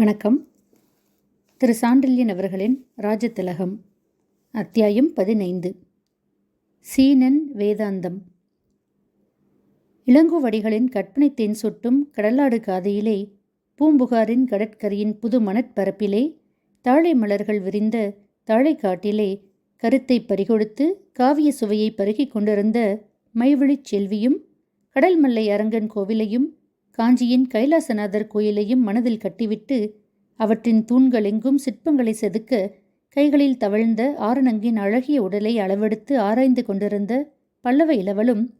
வணக்கம். திரு. சாண்டில்யன் அவர்களின் ராஜதிலகம் அத்தியாயம் பதினைந்து. சீனன் வேதாந்தம். இளங்கோவடிகளின் கற்பனை தேன் சொட்டும் கடலாடு காதையிலே பூம்புகாரின் கடற்கரையின் புது மணற்பரப்பிலே தாழை மலர்கள் விரிந்த தாழை காட்டிலே கருத்தை பறிகொடுத்து காவிய சுவையை பருகிக் கொண்டிருந்த மைவிழிச் செல்வியும் கடல் மல்லை அரங்கன் கோவிலையும் காஞ்சியின் கைலாசநாதர் கோயிலையும் மனதில் கட்டிவிட்டு அவற்றின் தூண்கள் எங்கும் சிற்பங்களை செதுக்க கைகளில் தவழ்ந்த ஆரணங்கின் அழகிய உடலை அளவெடுத்து ஆராய்ந்து கொண்டிருந்த பல்லவ இளவலும்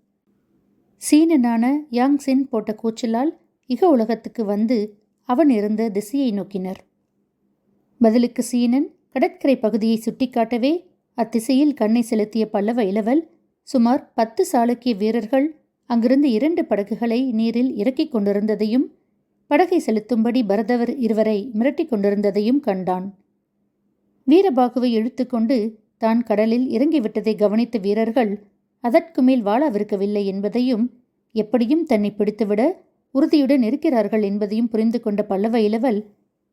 சீனனான யாங் சென் போட்ட கூச்சலால் இக உலகத்துக்கு வந்து அவன் இருந்த திசையை நோக்கினர். பதிலுக்கு சீனன் கடற்கரை பகுதியை சுட்டிக்காட்டவே அத்திசையில் கண்ணை செலுத்திய பல்லவ இளவல் சுமார் பத்து சாளுக்கிய வீரர்கள் அங்கிருந்து இரண்டு படகுகளை நீரில் இறக்கிக் கொண்டிருந்ததையும் படகை செலுத்தும்படி பரதவர் இருவரை மிரட்டிக் கொண்டிருந்ததையும் கண்டான். வீரபாகுவை இழுத்துக்கொண்டு தான் கடலில் இறங்கிவிட்டதை கவனித்த வீரர்கள் அதற்கு மேல் வாழாவிருக்கவில்லை என்பதையும் எப்படியும் தன்னை பிடித்துவிட உறுதியுடன் இருக்கிறார்கள் என்பதையும் புரிந்து கொண்ட பல்லவ இளவல்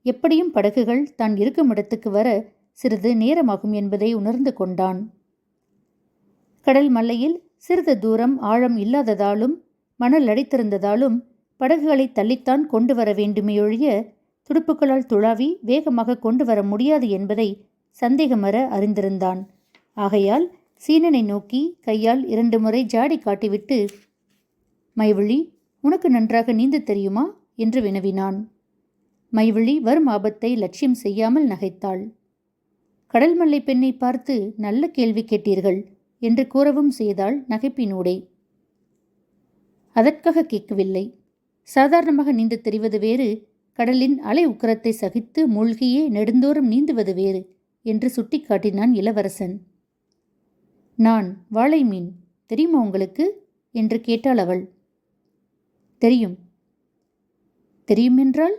எப்படியும் படகுகள் தான் இருக்கும் இடத்துக்கு வர சிறிது நேரமாகும் என்பதை உணர்ந்து கொண்டான். கடல் மல்லையில் சிறிது தூரம் ஆழம் இல்லாததாலும் மணல் அடித்திருந்ததாலும் படகுகளை தள்ளித்தான் கொண்டு வர வேண்டுமேயொழிய துடுப்புகளால் துளாவி வேகமாக கொண்டு வர முடியாது என்பதை சந்தேகமற அறிந்திருந்தான். ஆகையால் சீனனை நோக்கி கையால் இரண்டு முறை ஜாடி காட்டிவிட்டு மைவிழி உனக்கு நன்றாக நீந்த தெரியுமா? என்று வினவினான். மைவிழி வரும் ஆபத்தை லட்சியம் செய்யாமல் நகைத்தாள். கடல் மல்லை பெண்ணை பார்த்து நல்ல கேள்வி கேட்டீர்கள். என்று கூறவும் செய்தாள் நகைப்பினூடே. அதற்காக கேட்கவில்லை. சாதாரணமாக நீந்து தெரிவது வேறு கடலின் அலை உக்கரத்தை சகித்து மூழ்கியே நெடுந்தோறும் நீந்துவது வேறு என்று சுட்டிக்காட்டினான் இளவரசன். நான் வாழை மீன் தெரியுமா உங்களுக்கு? என்று கேட்டாள் அவள். தெரியும். தெரியுமென்றால்?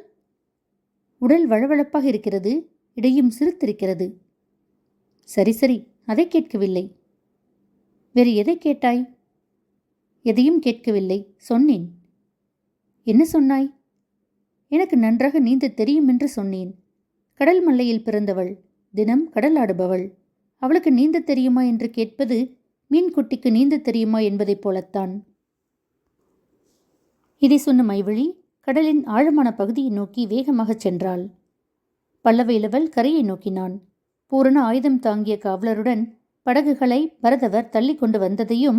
உடல் வளவளப்பாக இருக்கிறது இடையும் சிரித்திருக்கிறது சரி சரி அதை கேட்கவில்லை. வேறு எதை கேட்டாய்? எதையும் கேட்கவில்லை. சொன்னேன். என்ன சொன்னாய்? எனக்கு நன்றாக நீந்த தெரியும் என்று சொன்னேன். கடல் மல்லையில் பிறந்தவள். தினம் கடல் ஆடுபவள். அவளுக்கு நீந்த தெரியுமா என்று கேட்பது மீன்குட்டிக்கு நீந்த தெரியுமா என்பதைப் போலத்தான். இதை சொன்ன மைவழி கடலின் ஆழமான பகுதியை நோக்கி வேகமாகச் சென்றாள். பல்லவ இளவல் கரையை நோக்கினான். பூரண ஆயுதம் தாங்கிய காவலருடன் படகுகளை பரதவர் தள்ளி கொண்டு வந்ததையும்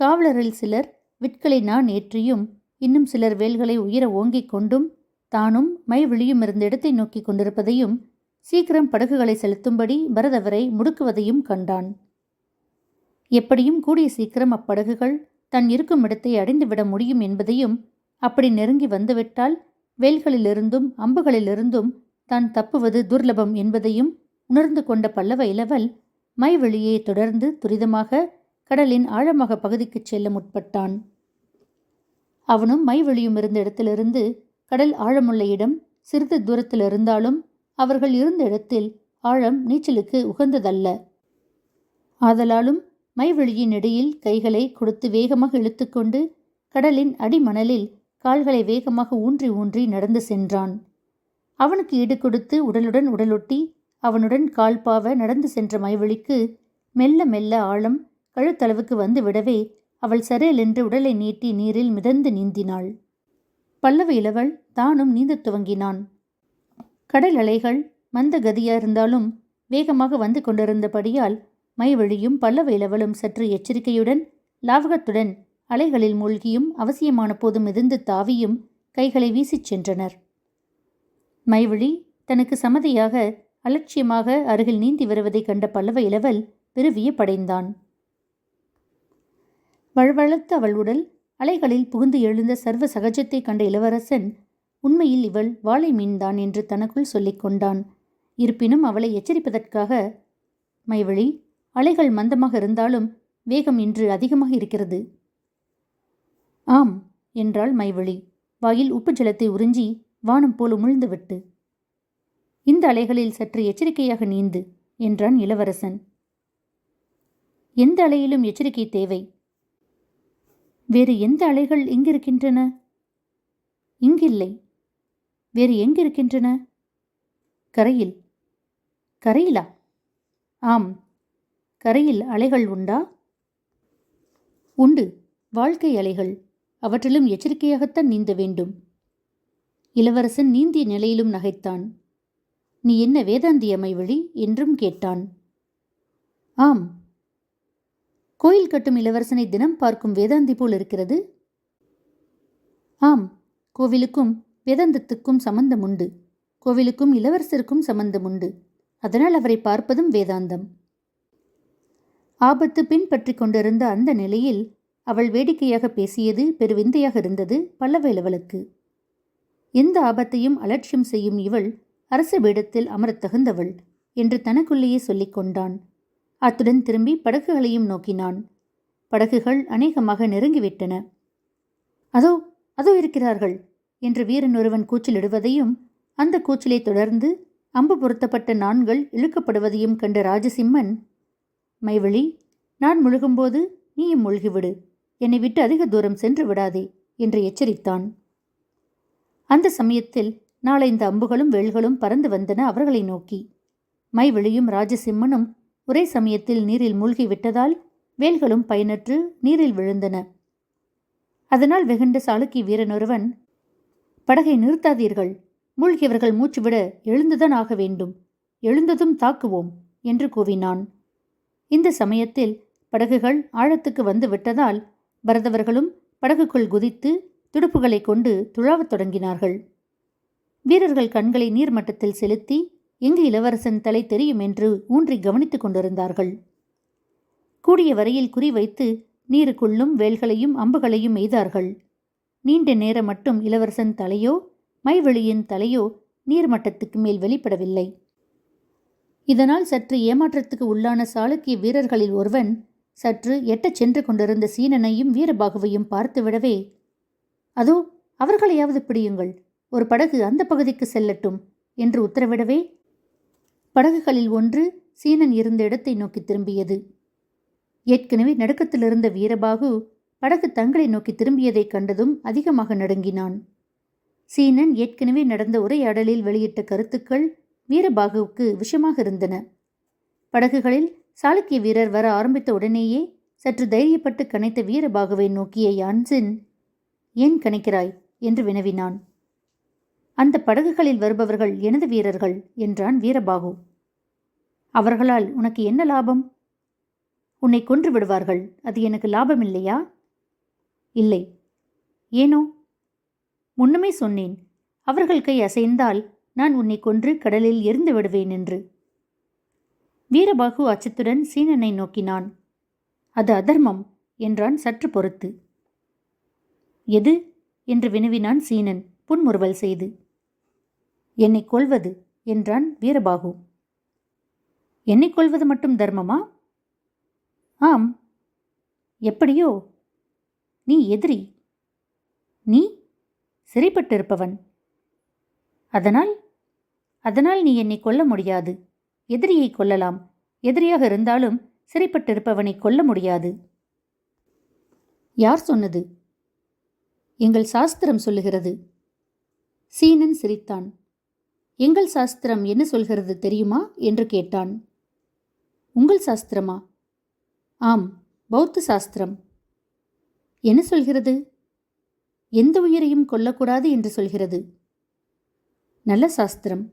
காவலரில் சிலர் விட்களை நான் ஏற்றியும் இன்னும் சிலர் வேல்களை உயர ஓங்கிக் கொண்டும் தானும் மை விழியும் இருந்த இடத்தை நோக்கி கொண்டிருப்பதையும் சீக்கிரம் படகுகளை செலுத்தும்படி பரதவரை முடுக்குவதையும் கண்டான். எப்படியும் கூடிய சீக்கிரம் அப்படகுகள் தன் இருக்கும் இடத்தை அடைந்துவிட முடியும் என்பதையும் அப்படி நெருங்கி வந்துவிட்டால் வேல்களிலிருந்தும் அம்புகளிலிருந்தும் தான் தப்புவது துர்லபம் என்பதையும் உணர்ந்து கொண்ட பல்லவ இளவல் மைவெளியே தொடர்ந்து துரிதமாக கடலின் ஆழமாக பகுதிக்குச் செல்ல முற்பட்டான். அவனும் மைவெளியும் இருந்த இடத்திலிருந்து கடல் ஆழமுள்ள இடம் சிறிது தூரத்தில் இருந்தாலும் அவர்கள் இருந்த இடத்தில் ஆழம் நீச்சலுக்கு உகந்ததல்ல. ஆதலாலும் மைவெளியின் இடையில் கைகளை கொடுத்து வேகமாக இழுத்துக்கொண்டு கடலின் அடிமணலில் கால்களை வேகமாக ஊன்றி ஊன்றி நடந்து சென்றான். அவனுக்கு ஈடு கொடுத்து உடலுடன் உடலொட்டி அவனுடன் கால்பாவ நடந்து சென்ற மைவெளிக்கு மெல்ல மெல்ல ஆழம் கழுத்தளவுக்கு வந்து விடவே அவள் சரேலென்று உடலை நீட்டி நீரில் மிதந்து நீந்தினாள். பல்லவ இளவல் தானும் நீந்தத் துவங்கினான். கடல் அலைகள் மந்த கதியாயிருந்தாலும் வேகமாக வந்து கொண்டிருந்தபடியால் மைவழியும் பல்லவ இளவலும் சற்று எச்சரிக்கையுடன் லாவகத்துடன் அலைகளில் மூழ்கியும் அவசியமான போது மிதந்து தாவியும் கைகளை வீசிச் சென்றனர். மைவழி தனக்கு சமதியாக அலட்சியமாக அருகில் நீந்தி வருவதைக் கண்ட பல்லவ இளவல் பெருவிய படைந்தான். வழவழத்த அவள் உடல் அலைகளில் புகுந்து எழுந்த சர்வ சகஜத்தை கண்ட இளவரசன் உண்மையில் இவள் வாழை மீன்தான் என்று தனக்குள் சொல்லிக் கொண்டான். இருப்பினும் அவளை எச்சரிப்பதற்காக மைவழி அலைகள் மந்தமாக இருந்தாலும் வேகம் இன்று அதிகமாக இருக்கிறது. ஆம் என்றாள் மைவழி. வாயில் உப்பு ஜலத்தை உறிஞ்சி வானம் போல் உமிழ்ந்துவிட்டு. இந்த அலைகளில் சற்று எச்சரிக்கையாக நீந்து என்றான் இளவரசன். எந்த அலையிலும் எச்சரிக்கை தேவை. வேறு எந்த அலைகள் இங்கிருக்கின்றன? இங்கில்லை. வேறு எங்கிருக்கின்றன? கரையில். கரையிலா? ஆம். கரையில் அலைகள் உண்டா? உண்டு. வாழ்க்கை அலைகள். அவற்றிலும் எச்சரிக்கையாகத்தான் நீந்த வேண்டும். இளவரசன் நீந்திய நிலையிலும் நகைத்தான். நீ என்ன வேதாந்தி அமைவழி என்றும் கேட்டான். ஆம். கோயில் கட்டும் இளவரசனை தினம் பார்க்கும் வேதாந்தி போல் இருக்கிறது? ஆம். கோவிலுக்கும் வேதாந்தத்துக்கும் சம்பந்தம் உண்டு. கோவிலுக்கும் இளவரசருக்கும் சம்பந்தம் உண்டு. அதனால் அவரை பார்ப்பதும் வேதாந்தம். ஆபத்து பின்பற்றி கொண்டிருந்த அந்த நிலையில் அவள் வேடிக்கையாக பேசியது பெருவிந்தையாக இருந்தது பல்லவ இளவலுக்கு. எந்த ஆபத்தையும் அலட்சியம் செய்யும் இவள் அரச வேடத்தில் அமரத் தகுந்தவள் என்று தனக்குள்ளேயே சொல்லிக் கொண்டான். அத்துடன் திரும்பி படகுகளையும் நோக்கினான். படகுகள் அநேகமாக நெருங்கிவிட்டன. அதோ அதோ இருக்கிறார்கள் என்று வீரன் ஒருவன் கூச்சலிடுவதையும் அந்த கூச்சலை தொடர்ந்து அம்பு பொருத்தப்பட்ட நான்கள் இழுக்கப்படுவதையும் கண்ட ராஜசிம்மன் மைவழி நான் முழுகும்போது நீயும் முழுகிவிடு. என்னை விட்டு அதிக தூரம் சென்று விடாதே என்று எச்சரித்தான். அந்த சமயத்தில் நாளைந்த அம்புகளும் வேல்களும் பறந்து வந்தன அவர்களை நோக்கி. மைவெளியும் ராஜசிம்மனும் ஒரே சமயத்தில் நீரில் மூழ்கி விட்டதால் வேல்களும் பயனற்று நீரில் விழுந்தன. அதனால் வெகுண்ட சாளுக்கி வீரனொருவன் படகை நிறுத்தாதீர்கள். மூழ்கியவர்கள் மூச்சுவிட எழுந்துதான் ஆக வேண்டும். எழுந்ததும் தாக்குவோம் என்று கூவினான். இந்த சமயத்தில் படகுகள் ஆழத்துக்கு வந்து விட்டதால் பரதவர்களும் படகுக்குள் குதித்து துடுப்புகளை கொண்டு துழாவத் தொடங்கினார்கள். வீரர்கள் கண்களை நீர்மட்டத்தில் செலுத்தி எங்கு இளவரசன் தலை தெரியும் என்று ஊன்றி கவனித்துக் கொண்டிருந்தார்கள். கூடிய வரையில் குறிவைத்து நீருக்குள்ளும் வேல்களையும் அம்புகளையும் எய்தார்கள். நீண்ட நேரம் மட்டும் இளவரசன் தலையோ மைவெளியின் தலையோ நீர்மட்டத்துக்கு மேல் வெளிப்படவில்லை. இதனால் சற்று ஏமாற்றத்துக்கு உள்ளான சாளுக்கிய வீரர்களில் ஒருவன் சற்று எட்டச் சென்று கொண்டிருந்த சீனனையும் வீரபாகுவையும் பார்த்துவிடவே அதோ அவர்களையாவது பிடியுங்கள். ஒரு படகு அந்த பகுதிக்கு செல்லட்டும் என்று உத்தரவிடவே படகுகளில் ஒன்று சீனன் இருந்த இடத்தை நோக்கி திரும்பியது. ஏற்கனவே நடுக்கத்திலிருந்த வீரபாகு படகு தங்களை நோக்கி திரும்பியதைக் கண்டதும் அதிகமாக நடுங்கினான். சீனன் ஏற்கனவே நடந்த உரையாடலில் வெளியிட்ட கருத்துக்கள் வீரபாகுவுக்கு விஷமாக இருந்தன. படகுகளில் சாளுக்கிய வீரர் வர ஆரம்பித்த உடனேயே சற்று தைரியப்பட்டு கனைத்த வீரபாகுவை நோக்கிய யான்சின் ஏன் கணிக்கிறாய் என்று வினவினான். அந்த படகுகளில் வருபவர்கள் எனது வீரர்கள் என்றான் வீரபாகு. அவர்களால் உனக்கு என்ன லாபம்? உன்னை கொன்று விடுவார்கள். அது எனக்கு லாபம் இல்லையா இல்லை. ஏனோ? முன்னமே சொன்னேன். அவர்கள் கை அசைந்தால் நான் உன்னை கொன்று கடலில் எரிந்து விடுவேன் என்று. வீரபாகு அச்சத்துடன் சீனனை நோக்கினான். அது அதர்மம் என்றான் சற்று பொறுத்து. எது? என்று வினவினான் சீனன் புன்முறுவல் செய்து. என்னை கொல்வது என்றான் வீரபாகு. என்னை கொல்வது மட்டும் தர்மமா? ஆம். எப்படியோ? நீ எதிரி. நீ சிறைப்பட்டிருப்பவன். அதனால் அதனால் நீ என்னை கொல்ல முடியாது. எதிரியை கொல்லலாம். எதிரியாக இருந்தாலும் சிறைப்பட்டிருப்பவனை கொல்ல முடியாது. யார் சொன்னது? எங்கள் சாஸ்திரம் சொல்லுகிறது. சீனன் சிரித்தான். எங்கள் சாஸ்திரம் என்ன சொல்கிறது தெரியுமா? என்று கேட்டான். உங்கள் சாஸ்திரமா? ஆம் பௌத்த சாஸ்திரம். என்ன சொல்கிறது? எந்த உயிரையும் கொல்லக்கூடாது என்று சொல்கிறது. நல்ல சாஸ்திரம்.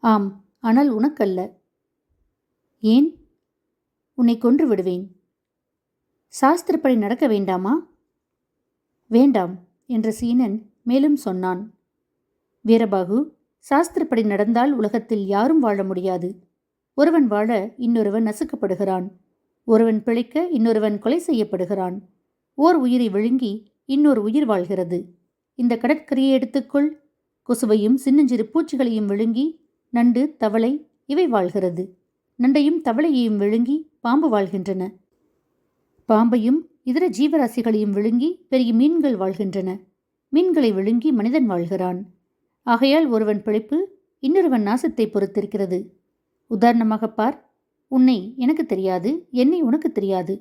ஆம் ஆனால் உனக்கல்ல. ஏன்? உன்னை கொன்று விடுவேன். சாஸ்திரப்படி நடக்க வேண்டாமா? வேண்டாம் என்று சீனன் மேலும் சொன்னான். வீரபாகு சாஸ்திரப்படி நடந்தால் உலகத்தில் யாரும் வாழ முடியாது. ஒருவன் வாழ இன்னொருவன் நசுக்கப்படுகிறான். ஒருவன் பிழைக்க இன்னொருவன் கொலை செய்யப்படுகிறான். ஓர் உயிரை விழுங்கி இன்னொரு உயிர் வாழ்கிறது. இந்த கடற்கரையை எடுத்துக்கொள். கொசுவையும் சின்னஞ்சிறு பூச்சிகளையும் விழுங்கி நண்டு தவளை இவை வாழ்கிறது. நண்டையும் தவளையையும் விழுங்கி பாம்பு வாழ்கின்றன. பாம்பையும் இதர ஜீவராசிகளையும் விழுங்கி பெரிய மீன்கள் வாழ்கின்றன. மீன்களை விழுங்கி மனிதன் வாழ்கிறான். ஆகையால் ஒருவன் பிழைப்பு இன்னொருவன் நாசத்தை பொறுத்திருக்கிறது. உதாரணமாக பார் உன்னை எனக்கு தெரியாது என்னை உனக்கு தெரியாது.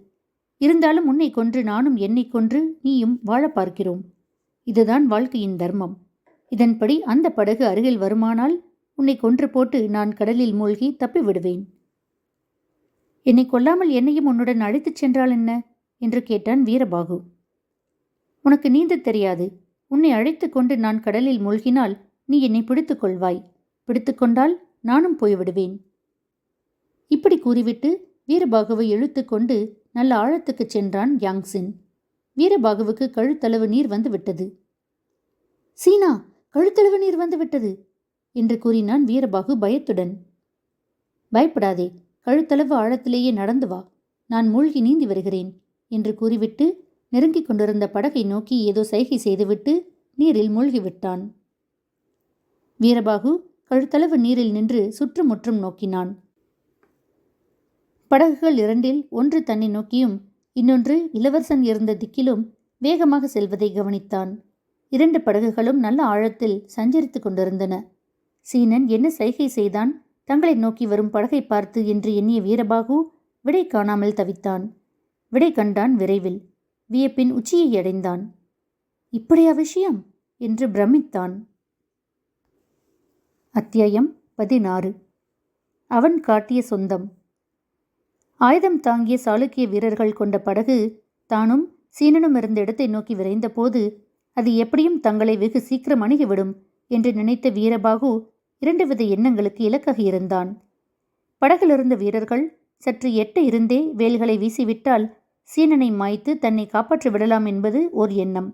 இருந்தாலும் உன்னை கொன்று நானும் என்னை கொன்று நீயும் வாழ பார்க்கிறோம். இதுதான் வாழ்க்கையின் தர்மம். இதன்படி அந்த படகு அருகில் வருமானால் உன்னை கொன்று போட்டு நான் கடலில் மூழ்கி தப்பி விடுவேன் என்னை கொல்லாமல் என்னையும் உன்னுடன் அழைத்துச் சென்றால் என்ன? என்று கேட்டான் வீரபாகு. உனக்கு நீந்த தெரியாது. உன்னை அழைத்து கொண்டு நான் கடலில் மூழ்கினால் நீ என்னை பிடித்துக் கொள்வாய். பிடித்துக்கொண்டால் நானும் போய்விடுவேன். இப்படி கூறிவிட்டு வீரபாகுவை இழுத்துக்கொண்டு நல்ல ஆழத்துக்குச் சென்றான் யாங்சின். வீரபாகுவுக்கு கழுத்தளவு நீர் வந்து விட்டது சீனா கழுத்தளவு நீர் வந்து விட்டது என்று கூறினான் வீரபாகு பயத்துடன். பயப்படாதே கழுத்தளவு ஆழத்திலேயே நடந்து வா. நான் மூழ்கி நீந்தி வருகிறேன் என்று கூறிவிட்டு நெருங்கிக் கொண்டிருந்த படகை நோக்கி ஏதோ சைகை செய்துவிட்டு நீரில் மூழ்கிவிட்டான். வீரபாகு கழுத்தளவு நீரில் நின்று சுற்றுமுற்றும் நோக்கினான். படகுகள் இரண்டில் ஒன்று தன்னை நோக்கியும் இன்னொன்று இளவரசன் இருந்த திக்கிலும் வேகமாக செல்வதை கவனித்தான். இரண்டு படகுகளும் நல்ல ஆழத்தில் சஞ்சரித்துக் கொண்டிருந்தன. சீனன் என்ன சைகை செய்தான்? தங்களை நோக்கி வரும் படகை பார்த்து என்று எண்ணிய வீரபாகு விடை காணாமல் தவித்தான். விடை கண்டான் விரைவில். வியப்பின் உச்சியை அடைந்தான். இப்படியா விஷயம்? என்று பிரமித்தான். அத்தியாயம் பதினாறு. அவன் காட்டிய சொந்தம். ஆயுதம் தாங்கிய சாளுக்கிய வீரர்கள் கொண்ட படகு தானும் சீனனும் இருந்த இடத்தை நோக்கி விரைந்தபோது அது எப்படியும் தங்களை வெகு சீக்கிரம் அணுகிவிடும் என்று நினைத்த வீரபாகு இரண்டு வித எண்ணங்களுக்கு இலக்காக இருந்தான். படகிலிருந்த வீரர்கள் சற்று எட்ட இருந்தே வேல்களை வீசிவிட்டால் சீனனை மாய்த்து தன்னை காப்பாற்றி விடலாம் என்பது ஓர் எண்ணம்.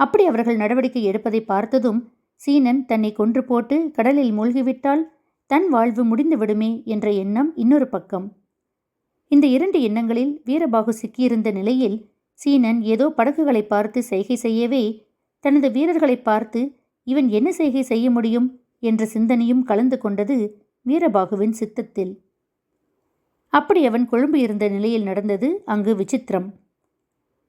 அப்படி அவர்கள் நடவடிக்கை எடுப்பதை பார்த்ததும் சீனன் தன்னை கொன்று போட்டு கடலில் மூழ்கிவிட்டால் தன் வாழ்வு முடிந்துவிடுமே என்ற எண்ணம் இன்னொரு பக்கம். இந்த இரண்டு எண்ணங்களில் வீரபாகு சிக்கியிருந்த நிலையில் சீனன் ஏதோ படகுகளை பார்த்து செய்கை செய்யவே தனது வீரர்களை பார்த்து இவன் என்ன செய்கை செய்ய முடியும்? என்ற சிந்தனையும் கலந்து கொண்டது வீரபாகுவின் சித்தத்தில். அப்படி அவன் கொழும்பு இருந்த நிலையில் நடந்தது அங்கு விசித்திரம்.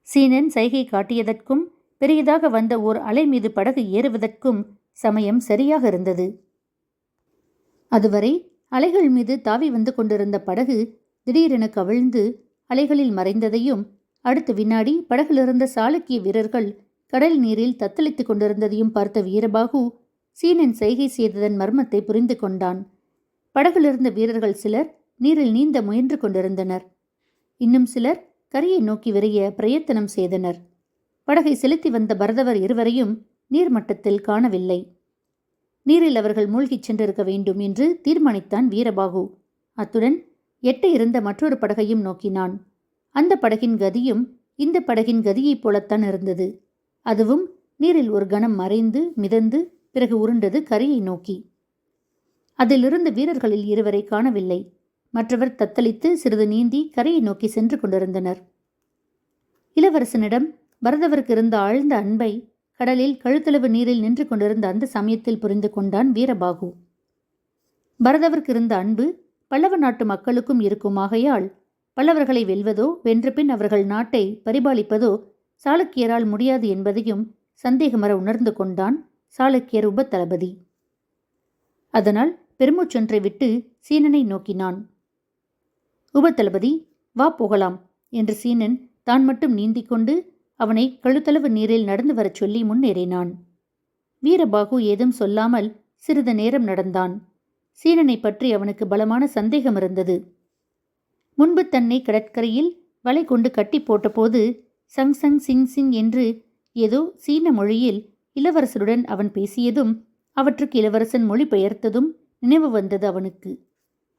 சீனன் சைகை காட்டியதற்கும் பெரியதாக வந்த ஓர் அலை மீது படகு ஏறுவதற்கும் சமயம் சரியாக இருந்தது. அதுவரை அலைகள் மீது தாவி வந்து கொண்டிருந்த படகு திடீரென கவிழ்ந்து அலைகளில் மறைந்ததையும் அடுத்த வினாடி படகிலிருந்த சாளுக்கிய வீரர்கள் கடல் நீரில் தத்தளித்துக் கொண்டிருந்ததையும் பார்த்த வீரபாகு சீனன் செய்கை செய்ததன் மர்மத்தை புரிந்து கொண்டான். படகிலிருந்த வீரர்கள் சிலர் நீரில் நீந்த முயன்று கொண்டிருந்தனர். இன்னும் சிலர் கரையை நோக்கி விரைய பிரயத்தனம் செய்தனர். படகை செலுத்தி வந்த பரதவர் இருவரையும் நீர்மட்டத்தில் காணவில்லை. நீரில் அவர்கள் மூழ்கிச் சென்றிருக்க வேண்டும் என்று தீர்மானித்தான் வீரபாகு. அத்துடன் எட்ட இருந்த மற்றொரு படகையும் நோக்கினான். அந்த படகின் கதியும் இந்த படகின் கதியைப் போலத்தான் இருந்தது. அதுவும் நீரில் ஒரு கணம் மறைந்து மிதந்து பிறகு உருண்டது கரையை நோக்கி. அதிலிருந்து வீரர்களில் இருவரை காணவில்லை. மற்றவர் தத்தளித்து சிறிது நீந்தி கரையை நோக்கி சென்று கொண்டிருந்தனர். இளவரசனிடம் பரதவருக்கு இருந்த ஆழ்ந்த அன்பை கடலில் கழுத்தளவு நீரில் நின்று கொண்டிருந்த அந்த சமயத்தில் புரிந்து கொண்டான் வீரபாகு. பரதவருக்கு இருந்த அன்பு பல்லவ நாட்டு மக்களுக்கும் இருக்குமாகையால் பல்லவர்களை வெல்வதோ வென்றபின் அவர்கள் நாட்டை பரிபாலிப்பதோ சாளுக்கியரால் முடியாது என்பதையும் சந்தேகமர உணர்ந்து கொண்டான் சாளுக்கியர் உப தளபதி அதனால் பெருமூச்சொன்றை விட்டு சீனனை நோக்கினான். உபதளபதி வா போகலாம் என்று சீனன் தான் மட்டும் நீந்திக் கொண்டு அவனை கழுத்தளவு நீரில் நடந்து வரச் சொல்லி முன்னேறினான். வீரபாகு ஏதும் சொல்லாமல் சிறிது நேரம் நடந்தான். சீனனை பற்றி அவனுக்கு பலமான சந்தேகம் இருந்தது. முன்பு தன்னை கடற்கரையில் வலை கொண்டு கட்டி போட்டபோது சங் சங் சிங் சிங் என்று ஏதோ சீன மொழியில் இளவரசருடன் அவன் பேசியதும் அவற்றுக்கு இளவரசன் மொழி பெயர்த்ததும் நினைவு வந்தது அவனுக்கு.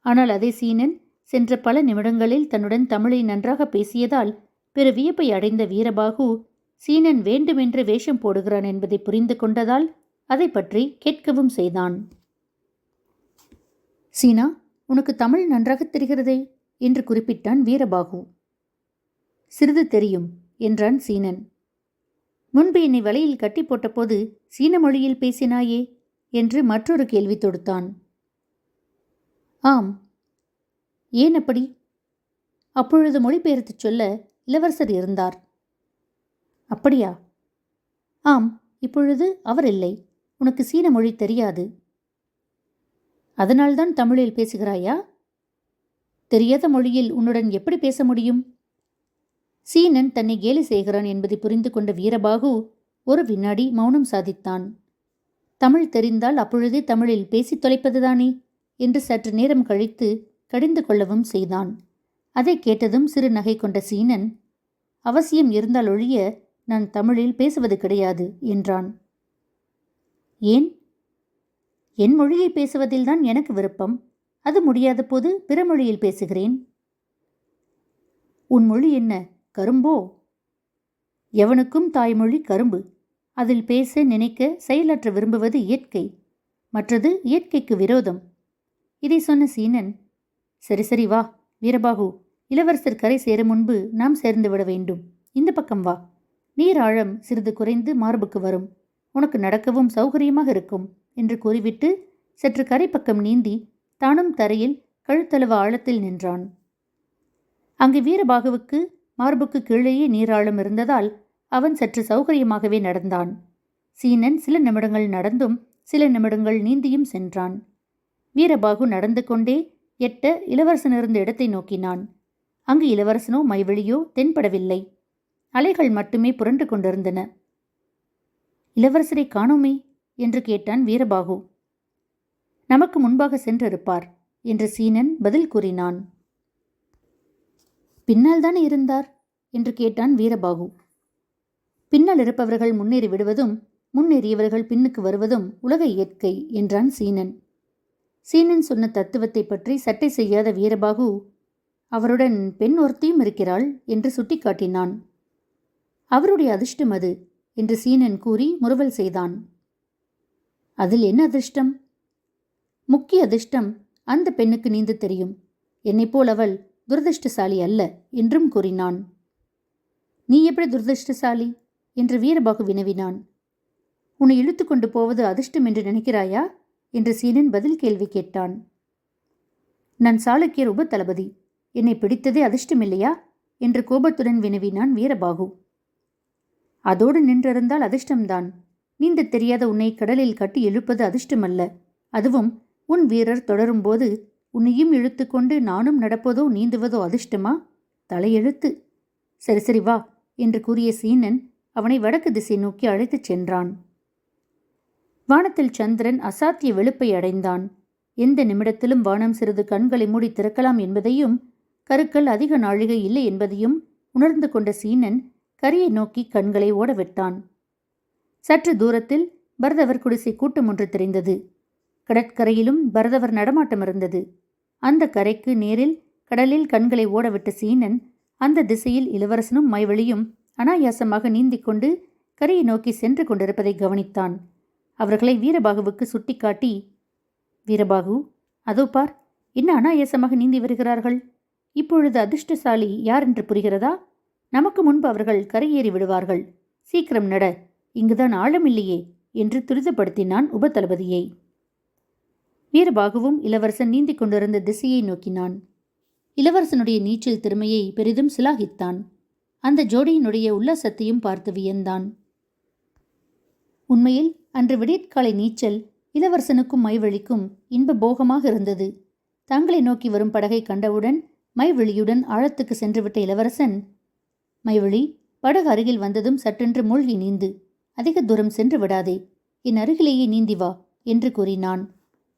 ஆனால் அதே சீனன் சென்ற பல நிமிடங்களில் தன்னுடன் தமிழை நன்றாக பேசியதால் பிற வியப்பை அடைந்த வீரபாகு சீனன் வேண்டுமென்று வேஷம் போடுகிறான் என்பதை புரிந்து கொண்டதால் அதை பற்றி கேட்கவும் செய்தான். சீனா உனக்கு தமிழ் நன்றாக தெரிகிறதே? என்று குறிப்பிட்டான் வீரபாகு. சிறிது தெரியும் என்றான் சீனன். முன்பு என்னை வலையில் கட்டி போட்டபோது சீன மொழியில் பேசினாயே? என்று மற்றொரு கேள்வி தொடுத்தான். ஆம். ஏன் அப்படி? அப்பொழுது மொழிபெயர்த்துச் சொல்ல இளவரசர் இருந்தார். அப்படியா? ஆம் இப்பொழுது அவர் இல்லை. உனக்கு சீன மொழி தெரியாது. அதனால்தான் தமிழில் பேசுகிறாயா? தெரியாத மொழியில் உன்னுடன் எப்படி பேச முடியும்? சீனன் தன்னை கேலி செய்கிறான் என்பதை புரிந்து கொண்ட வீரபாகு ஒரு வினாடி மௌனம் சாதித்தான். தமிழ் தெரிந்தால் அப்பொழுதே தமிழில் பேசித் தொலைப்பதுதானே? என்று சற்று நேரம் கழித்து கடிந்து கொள்ளவும் செய்தான். அதை கேட்டதும் சிறு நகை கொண்ட சீனன் அவசியம் இருந்தால் ஒழிய நான் தமிழில் பேசுவது கிடையாது என்றான். ஏன்? என் மொழியை பேசுவதில்தான் எனக்கு விருப்பம். அது முடியாத போது பிற மொழியில் பேசுகிறேன். உன் மொழி என்ன கரும்போ? எவனுக்கும் தாய்மொழி கரும்பு. அதில் பேச நினைக்க செயலற்ற விரும்புவது இயற்கை. மற்றது இயற்கைக்கு விரோதம். இதை சொன்ன சீனன் சரி சரி வா வீரபாகு. இளவரசர் கரை சேர முன்பு நாம் சேர்ந்து விட வேண்டும். இந்த பக்கம் வா. நீர் ஆழம் சிறிது குறைந்து மார்புக்கு வரும். உனக்கு நடக்கவும் சௌகரியமாக இருக்கும் என்று கூறிவிட்டு சற்று கரை பக்கம் நீந்தி தானும் தரையில் கழுத்தளவு ஆழத்தில் நின்றான். அங்கு வீரபாகுவுக்கு மார்புக்கு கீழேயே நீராழம் இருந்ததால் அவன் சற்று சௌகரியமாகவே நடந்தான். சீனன் சில நிமிடங்கள் நடந்தும் சில நிமிடங்கள் நீந்தியும் சென்றான். வீரபாகு நடந்து கொண்டே எட்ட இளவரசன் இருந்த இடத்தை நோக்கினான். அங்கு இளவரசனோ மைவெளியோ தென்படவில்லை. அலைகள் மட்டுமே புரண்டு கொண்டிருந்தன. இளவரசரை காணோமே? என்று கேட்டான் வீரபாகு. நமக்கு முன்பாக சென்றிருப்பார் என்று சீனன் பதில் கூறினான். பின்னால் தானே இருந்தார்? என்று கேட்டான் வீரபாகு. பின்னால் இருப்பவர்கள் முன்னேறி விடுவதும் முன்னேறியவர்கள் பின்னுக்கு வருவதும் உலக இயற்கை என்றான் சீனன். சீனன் சொன்ன தத்துவத்தை பற்றி சட்டை செய்யாத வீரபாகு அவருடன் பெண் ஒருத்தியும் இருக்கிறாள் என்று சுட்டிக்காட்டினான். அவருடைய அதிர்ஷ்டம் அது என்று சீனன் கூறி முறுவல் செய்தான். அதில் என்ன அதிர்ஷ்டம்? முக்கிய அதிர்ஷ்டம் அந்த பெண்ணுக்கு நீந்து தெரியும். என்னைப்போல் அவள் துரதிருஷ்டசாலி அல்ல என்றும் கூறினான். நீ எப்படி துரதிருஷ்டசாலி? என்று வீரபாகு வினவினான். உன்னை இழுத்து கொண்டு போவது அதிர்ஷ்டம் என்று நினைக்கிறாயா? என்று சீனன் பதில் கேள்வி கேட்டான். நான் சாளுக்கியர் உப தளபதி என்னை பிடித்ததே அதிர்ஷ்டமில்லையா என்று கோபத்துடன் வினவினான் வீரபாகு. அதோடு நின்றிருந்தால் அதிர்ஷ்டம்தான். நீந்த தெரியாத உன்னை கடலில் கட்டி இழுப்பது அதிர்ஷ்டமல்ல. அதுவும் உன் வீரர் தொடரும்போது உன்னையும் இழுத்துக்கொண்டு நானும் நடப்பதோ நீந்துவதோ அதிர்ஷ்டமா? தலையெழுத்து. சரி சரி வா என்று கூறிய சீனன் அவனை வடக்கு திசை நோக்கி அழைத்துச் சென்றான். வானத்தில் சந்திரன் அசாத்திய வெளுப்பை அடைந்தான். எந்த நிமிடத்திலும் வானம் சிறிது கண்களை மூடி திறக்கலாம் என்பதையும் கருக்கள் அதிக நாழிகை இல்லை என்பதையும் உணர்ந்து கொண்ட சீனன் கரியை நோக்கி கண்களை ஓடவிட்டான். சற்று தூரத்தில் பரதவர் குடிசை கூட்டம் ஒன்று தெரிந்தது. கடற்கரையிலும் பரதவர் நடமாட்டம் இருந்தது. அந்த கரைக்கு நேரில் கடலில் கண்களை ஓடவிட்ட சீனன் அந்த திசையில் இளவரசனும் மைவழியும் அனாயாசமாக நீந்திக் கொண்டு கரையை நோக்கி சென்று கொண்டிருப்பதை கவனித்தான். அவர்களை வீரபாகுவுக்கு சுட்டிக்காட்டி வீரபாகு அதோ பார் என்ன அனாயாசமாக நீந்தி வருகிறார்கள்? இப்பொழுது அதிர்ஷ்டசாலி யார் என்று புரிகிறதா? நமக்கு முன்பு அவர்கள் கரையேறி விடுவார்கள். சீக்கிரம் நட இங்குதான் ஆழமில்லையே என்று துரிதப்படுத்தினான் உபதளபதியை. வீரபாகுவும் இளவரசன் நீந்திக் கொண்டிருந்த திசையை நோக்கினான். இளவரசனுடைய நீச்சல் திறமையை பெரிதும் சிலாகித்தான். அந்த ஜோடியினுடைய உல்லாசத்தையும் பார்த்து வியந்தான். உண்மையில் அன்று விடியற்காலை நீச்சல் இளவரசனுக்கும் மைவழிக்கும் இன்ப போகமாக இருந்தது. தங்களை நோக்கி வரும் படகை கண்டவுடன் மைவிழியுடன் ஆழத்துக்கு சென்றுவிட்ட இளவரசன் மைவிழி படகு அருகில் வந்ததும் சட்டென்று மூழ்கி நீந்து அதிக தூரம் சென்று விடாதே என் அருகிலேயே நீந்தி வா என்று கூறினான்.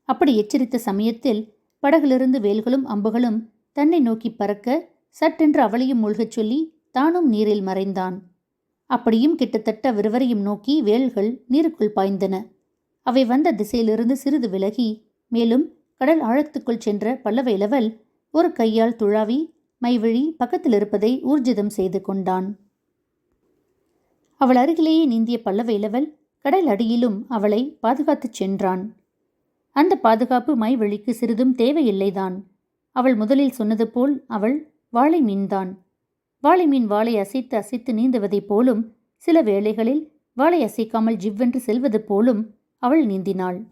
அப்படி எச்சரித்த சமயத்தில் படகிலிருந்து வேல்களும் அம்புகளும் தன்னை நோக்கி பறக்க சட்டென்று அவளையும் மூழ்கச் சொல்லி தானும் நீரில் மறைந்தான். அப்படியும் கிட்டத்தட்ட விறுவரையும் நோக்கி வேல்கள் நீருக்குள் பாய்ந்தன. அவை வந்த திசையிலிருந்து சிறிது விலகி மேலும் கடல் ஆழத்துக்குள் சென்ற பல்லவ இளவல் ஒரு கையால் துழாவி மைவிழி பக்கத்தில் இருப்பதை ஊர்ஜிதம் செய்து கொண்டான். அவள் அருகிலேயே நீந்திய பல்லவ இளவல் கடல் அடியிலும் அவளை பாதுகாத்துச் சென்றான். அந்த பாதுகாப்பு மைவழிக்கு சிறிதும் தேவையில்லைதான். அவள் முதலில் சொன்னது போல் அவள் வாழை மீன்தான். வாழை மீன் வாளை அசைத்து அசைத்து நீந்துவதைப் போலும் சில வேளைகளில் வாளை அசைக்காமல் ஜிவ்வென்று செல்வது போலும் அவள் நீந்தினாள்.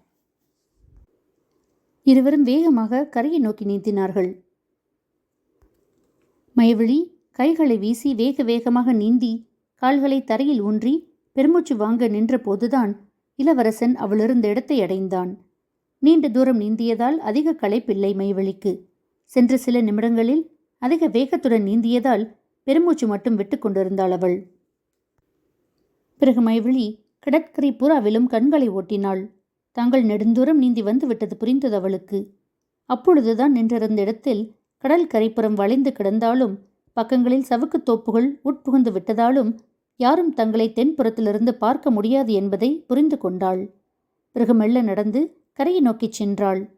இருவரும் வேகமாக கரையை நோக்கி நீந்தினார்கள். மயவிழி கைகளை வீசி வேக வேகமாக நீந்தி கால்களை தரையில் ஊன்றி பெருமூச்சு வாங்க நின்றபோதுதான் இளவரசன் அவளிருந்த இடத்தை அடைந்தான். நீண்ட தூரம் நீந்தியதால் அதிக களைப்பில்லை மைவழிக்கு. சென்ற சில நிமிடங்களில் அதிக வேகத்துடன் நீந்தியதால் பெருமூச்சு மட்டும் விட்டு கொண்டிருந்தாள் அவள். பிறகு மைவிழி கடற்கரை புறாவிலும் கண்களை ஓட்டினாள். தாங்கள் நெடுந்தூரம் நீந்தி வந்து விட்டது புரிந்தது அவளுக்கு. அப்பொழுதுதான் நின்றிருந்த இடத்தில் கடல் கரைப்புறம் வளைந்து கிடந்தாலும் பக்கங்களில் சவுக்குத் தோப்புகள் உட்புகுந்து விட்டதாலும் யாரும் தங்களை தென்புறத்திலிருந்து பார்க்க முடியாது என்பதை புரிந்து கொண்டாள். பிறகு மெல்ல நடந்து கரையை நோக்கிச் சென்றாள்.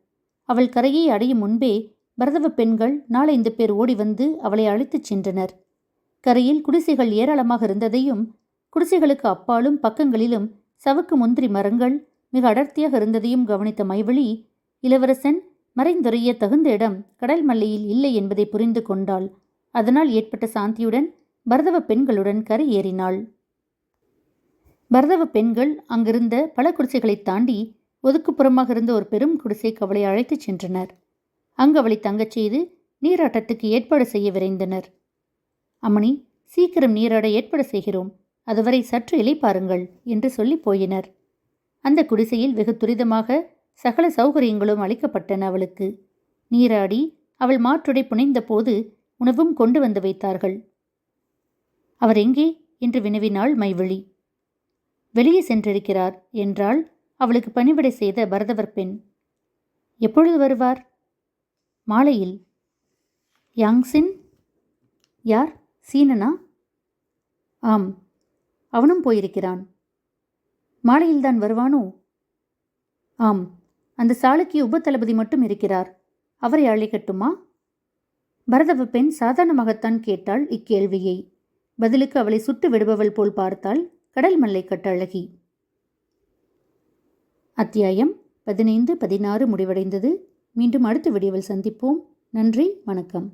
அவள் கரையை அடையும் முன்பே பரதவ பெண்கள் நாலைந்து பேர் ஓடி வந்து அவளை அழைத்துச் சென்றனர். கரையில் குடிசைகள் ஏராளமாக இருந்ததையும் குடிசைகளுக்கு அப்பாலும் பக்கங்களிலும் சவுக்கு முந்திரி மரங்கள் மிக அடர்த்தியாக இருந்ததையும் கவனித்த மைவழி இளவரசன் மறைந்துரைய தகுந்த இடம் கடல் மல்லையில் இல்லை என்பதை புரிந்து கொண்டாள். அதனால் ஏற்பட்ட சாந்தியுடன் பரதவ பெண்களுடன் கரை ஏறினாள். பரதவ பெண்கள் அங்கிருந்த பல குடிசைகளைத் தாண்டி ஒதுக்குப்புறமாக இருந்த ஒரு பெரும் குடிசை கவலை அழைத்துச் சென்றனர். அங்கு அவளை தங்கச் செய்து நீராட்டத்துக்கு ஏற்பாடு செய்ய விரைந்தனர். அம்மணி சீக்கிரம் நீராட ஏற்பாடு செய்கிறோம். அதுவரை சற்று இலைப்பாருங்கள் என்று சொல்லி போயினர். அந்த குடிசையில் வெகு துரிதமாக சகல சௌகரியங்களும் அளிக்கப்பட்டன அவளுக்கு. நீராடி அவள் மாற்றுடை புனைந்த போது உணவும் கொண்டு வந்து வைத்தார்கள். அவர் எங்கே? என்று வினவினாள் மைவிழி வெளியே சென்றிருக்கிறார் என்றால் அவளுக்கு பணிவிடை செய்த பரதவர் பெண். எப்பொழுது வருவார்? மாலையில். யாங்சின்? யார்? சீனனா? ஆம் அவனும் போயிருக்கிறான். மாலையில்தான் வருவானோ? ஆம் அந்த சாளுக்கு உப தளபதி மட்டும் இருக்கிறார். அவரை அழைக்கட்டுமா பரதவ பெண் சாதாரணமாகத்தான் கேட்டாள் இக்கேள்வியை. பதிலுக்கு அவளை சுட்டு விடுபவள் போல் பார்த்தாள் கடல் மல்லை கட்டழகி அத்தியாயம் பதினைந்து பதினாறு முடிவடைந்தது. மீண்டும் அடுத்த வீடியோவில் சந்திப்போம். நன்றி வணக்கம்.